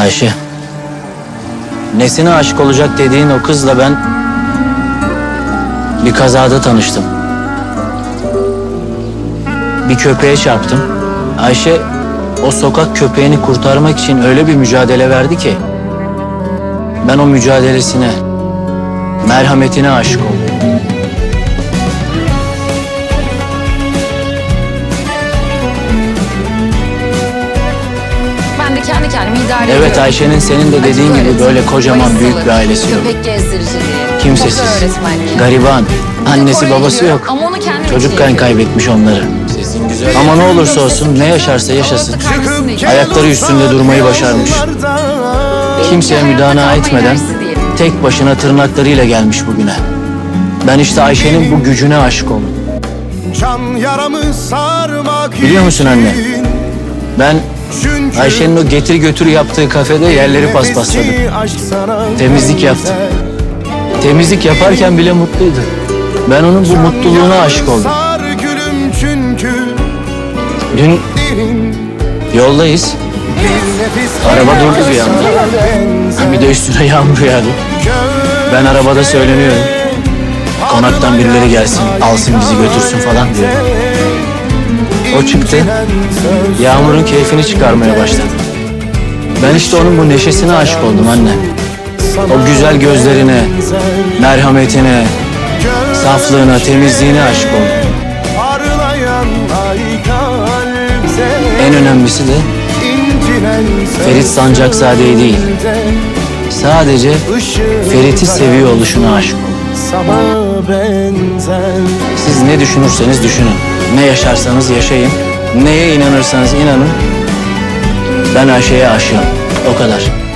Ayşe. Nesine aşık olacak dediğin o kızla ben bir kazada tanıştım. Bir köpeğe çarptım. Ayşe o sokak köpeğini kurtarmak için öyle bir mücadele verdi ki ben o mücadelesine, merhametine aşık oldum. Kendi kendime idare ediyorum. Evet Ayşe'nin senin de dediğin Açık gibi öğretim, böyle kocaman polis büyük bir salı, ailesi yok. Köpek gezdiriciliği. Kimsesiz, öğretmenliği. gariban, annesi Oraya babası yok. Ama onu kendim için Çocukken yapıyorum. kaybetmiş onları. Ama ne olursa olsun, ne yaşarsa yaşasın. Ayakları üstünde durmayı başarmış. Kimseye müdana etmeden tek başına tırnaklarıyla gelmiş bugüne. Ben işte Ayşe'nin bu gücüne aşık oldum. Can yaramı sarmak Biliyor musun anne? için. Ben Çünkü Ayşe'nin o getir götür yaptığı kafede yerleri paspasladım. Temizlik yaptım. Temizlik yaparken bile mutluydu. Ben onun bu mutluluğuna aşık oldum. Dün yoldayız. Araba durdu bir anda. Bir de üstüne yağmur yağdı. Ben arabada söyleniyorum. Konaktan birileri gelsin, alsın bizi götürsün falan diyor. O çıktı. Yağmurun keyfini çıkarmaya başladı. Ben işte onun bu neşesine aşık oldum anne. O güzel gözlerine, merhametine, saflığına, temizliğine aşık oldum. En önemlisi de Ferit Sancakzade'yi değil, sadece Ferit'i seviyor oluşuna aşık oldum. Ne düşünürseniz düşünün, ne yaşarsanız yaşayın, neye inanırsanız inanın. Ben Ayşe'ye aşığım, o kadar.